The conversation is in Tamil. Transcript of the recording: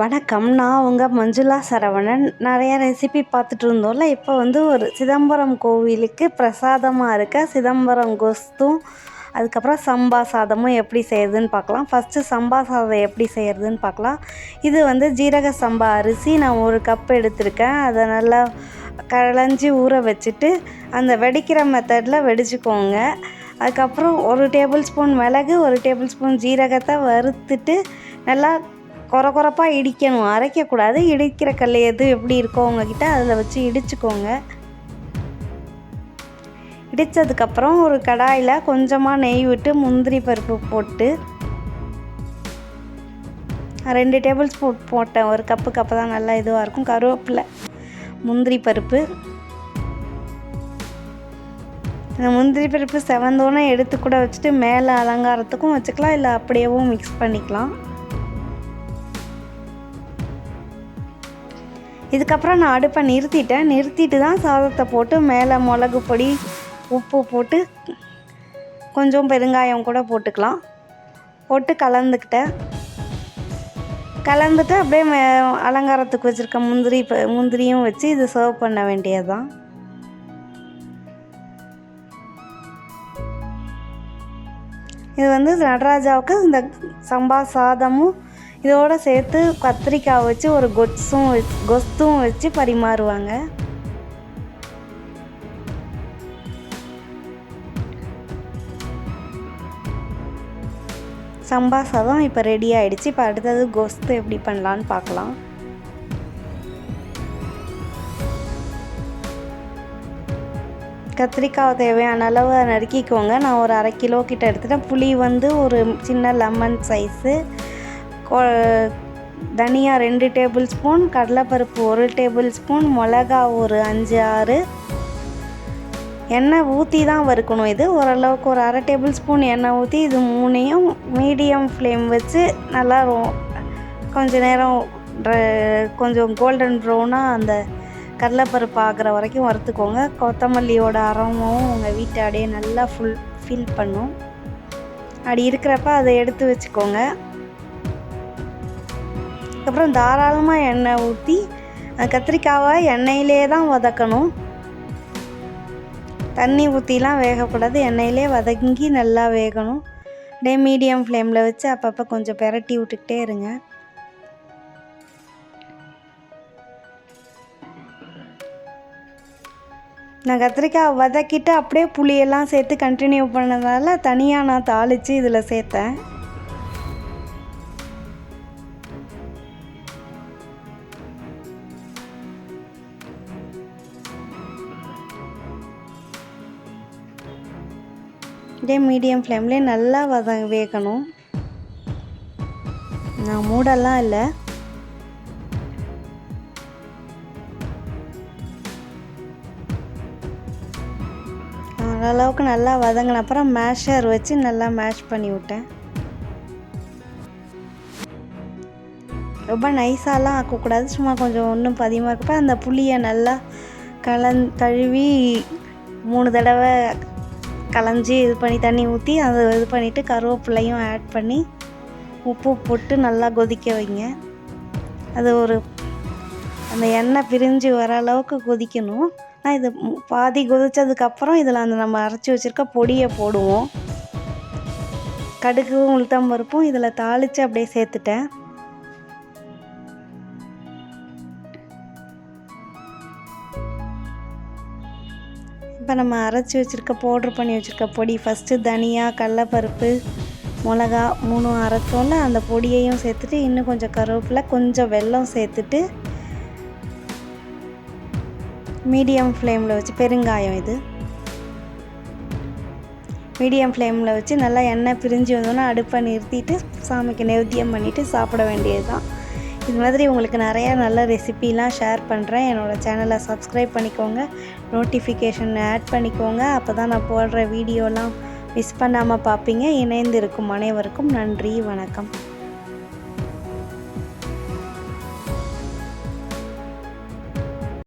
வணக்கம். நான் உங்கள் மஞ்சுளா சரவணன். நிறையா ரெசிபி பார்த்துட்டு இருந்தோம்ல இப்போ வந்து ஒரு சிதம்பரம் கோவிலுக்கு பிரசாதமாக இருக்க சிதம்பரம் கொஸ்தும் அதுக்கப்புறம் சம்பா சாதமும் எப்படி செய்கிறதுன்னு பார்க்கலாம். ஃபஸ்ட்டு சம்பா சாதம் எப்படி செய்கிறதுன்னு பார்க்கலாம். இது வந்து ஜீரக சம்பா அரிசி. நான் ஒரு கப் எடுத்திருக்கேன். அதை நல்லா களைஞ்சி ஊற வச்சுட்டு அந்த வெடிக்கிற மெத்தடில் வெடிச்சுக்கோங்க. அதுக்கப்புறம் ஒரு டேபிள் ஸ்பூன் மிளகு ஒரு டேபிள் ஸ்பூன் ஜீரகத்தை வறுத்துட்டு நல்லா கொர கொரப்பாக இடிக்கணும். அரைக்கக்கூடாது. இடிக்கிற கல் எது எப்படி இருக்கோ உங்ககிட்ட அதில் வச்சு இடிச்சுக்கோங்க. இடித்ததுக்கப்புறம் ஒரு கடாயில் கொஞ்சமாக நெய் விட்டு முந்திரி பருப்பு போட்டு ரெண்டு டேபிள் ஸ்பூன் போட்டேன். ஒரு கப்புக்கு அப்போ தான் நல்லா இதுவாக இருக்கும். கருவேப்பிலை முந்திரி பருப்பு. இந்த முந்திரி பருப்பு செவந்தோன்னே எடுத்து கூட வச்சுட்டு மேலே அலங்காரத்துக்கும் வச்சுக்கலாம். இல்லை அப்படியேவும் மிக்ஸ் பண்ணிக்கலாம். இதுக்கப்புறம் நான் அடுப்பை நிறுத்திட்டேன். நிறுத்திட்டு தான் சாதத்தை போட்டு மேலே மிளகு பொடி உப்பு போட்டு கொஞ்சம் பெருங்காயம் கூட போட்டுக்கலாம். போட்டு கலந்துக்கிட்டேன். கலந்துட்டு அப்படியே மே அலங்காரத்துக்கு வச்சுருக்க முந்திரி முந்திரியும் வச்சு இது சர்வ் பண்ண வேண்டியது தான் இது வந்து நடராஜாவுக்கு இந்த சம்பா சாதமும் இதோடு சேர்த்து கத்திரிக்காய் வச்சு ஒரு கொட்ஸும் கொஸ்தும் வச்சு பரிமாறுவாங்க. சம்பா சாதம் இப்போ ரெடி ஆகிடுச்சு இப்போ அடுத்தது கொஸ்து எப்படி பண்ணலான்னு பார்க்கலாம். கத்திரிக்காய் தேவையான அளவு நறுக்கிக்கோங்க. நான் ஒரு அரை கிலோ கிட்ட எடுத்துட்டேன். புளி வந்து ஒரு சின்ன லெமன் சைஸு. தனியா ரெண்டு டேபிள் ஸ்பூன் கடலைப்பருப்பு ஒரு டேபிள் ஸ்பூன் மிளகா ஒரு அஞ்சு ஆறு. எண்ணெய் ஊற்றி தான் வறுக்கணும் இது. ஓரளவுக்கு ஒரு அரை டேபிள் ஸ்பூன் எண்ணெய் ஊற்றி இது மூணையும் மீடியம் ஃப்ளேம் வச்சு நல்லா கொஞ்ச நேரம் கொஞ்சம் கோல்டன் ப்ரௌனாக அந்த கடலைப்பருப்பு ஆகிற வரைக்கும் வறுத்துக்கோங்க. கொத்தமல்லியோட அரமும் உங்கள் வீட்டை அப்படியே நல்லா ஃபுல் ஃபில் பண்ணும். அப்படி இருக்கிறப்ப அதை எடுத்து வச்சுக்கோங்க. அதுக்கப்புறம் தாராளமாக எண்ணெய் ஊற்றி கத்திரிக்காவை எண்ணெயிலே தான் வதக்கணும். தண்ணி ஊற்றிலாம் வேகக்கூடாது. எண்ணெயிலே வதங்கி நல்லா வேகணும். அப்படியே மீடியம் ஃப்ளேமில் வச்சு அப்பப்போ கொஞ்சம் பெரட்டி விட்டுக்கிட்டே இருங்க. நான் கத்திரிக்காய் வதக்கிட்டு அப்படியே புளியெல்லாம் சேர்த்து கண்டினியூ பண்ணதால தனியாக நான் தாளித்து இதில் சேர்த்தேன். இதே மீடியம் ஃப்ளேம்லேயே நல்லா வத வேகணும். நான் மூடெல்லாம் இல்லை. ஓரளவுக்கு நல்லா வதங்கின அப்புறம் மேஷர் வச்சு நல்லா மேஷ் பண்ணி விட்டேன். ரொம்ப நைஸாலாம் ஆக்கக்கூடாது. சும்மா கொஞ்சம் ஒன்றும் பதியமாக இருக்கப்ப அந்த புளியை நல்லா கலந் கழுவி மூணு தடவை கலைஞ்சி இது பண்ணி தண்ணி ஊற்றி அதை இது பண்ணிவிட்டு கருவேப்பிலையும் ஆட் பண்ணி உப்பு போட்டு நல்லா கொதிக்க வைங்க. அது ஒரு அந்த எண்ணெய் பிரிஞ்சு வர அளவுக்கு கொதிக்கணும். ஆனால் இது பாதி கொதித்ததுக்கப்புறம் இதில் அந்த நம்ம அரைச்சி வச்சுருக்க பொடியை போடுவோம். கடுகு உளுத்தம் பருப்பும் இதில் தாளித்து அப்படியே சேர்த்துட்டேன். இப்போ நம்ம அரைச்சி வச்சுருக்க பவுட்ரு பண்ணி வச்சுருக்க பொடி ஃபஸ்ட்டு தனியாக கடலப்பருப்பு மிளகா மூணும் அரைச்சோம்ல அந்த பொடியையும் சேர்த்துட்டு இன்னும் கொஞ்சம் கருவேப்பிலை கொஞ்சம் வெல்லம் சேர்த்துட்டு மீடியம் ஃப்ளேமில் வச்சு பெருங்காயம் இது. மீடியம் ஃப்ளேமில் வச்சு நல்லா எண்ணெய் பிரிஞ்சு வந்தோன்னா அடுப்பை நிறுத்திட்டு சாமிக்கு நெவத்தியம் பண்ணிவிட்டு சாப்பிட வேண்டியது தான் இது மாதிரி உங்களுக்கு நிறையா நல்ல ரெசிபிலாம் ஷேர் பண்ணுறேன் என்னோடய சேனலை சப்ஸ்கிரைப் பண்ணிக்கோங்க. நோட்டிஃபிகேஷன் ஆட் பண்ணிக்கோங்க. அப்போ தான் நான் போடுற வீடியோலாம் மிஸ் பண்ணாமல் பார்ப்பீங்க. இணைந்து இருக்கும் அனைவருக்கும் நன்றி வணக்கம்.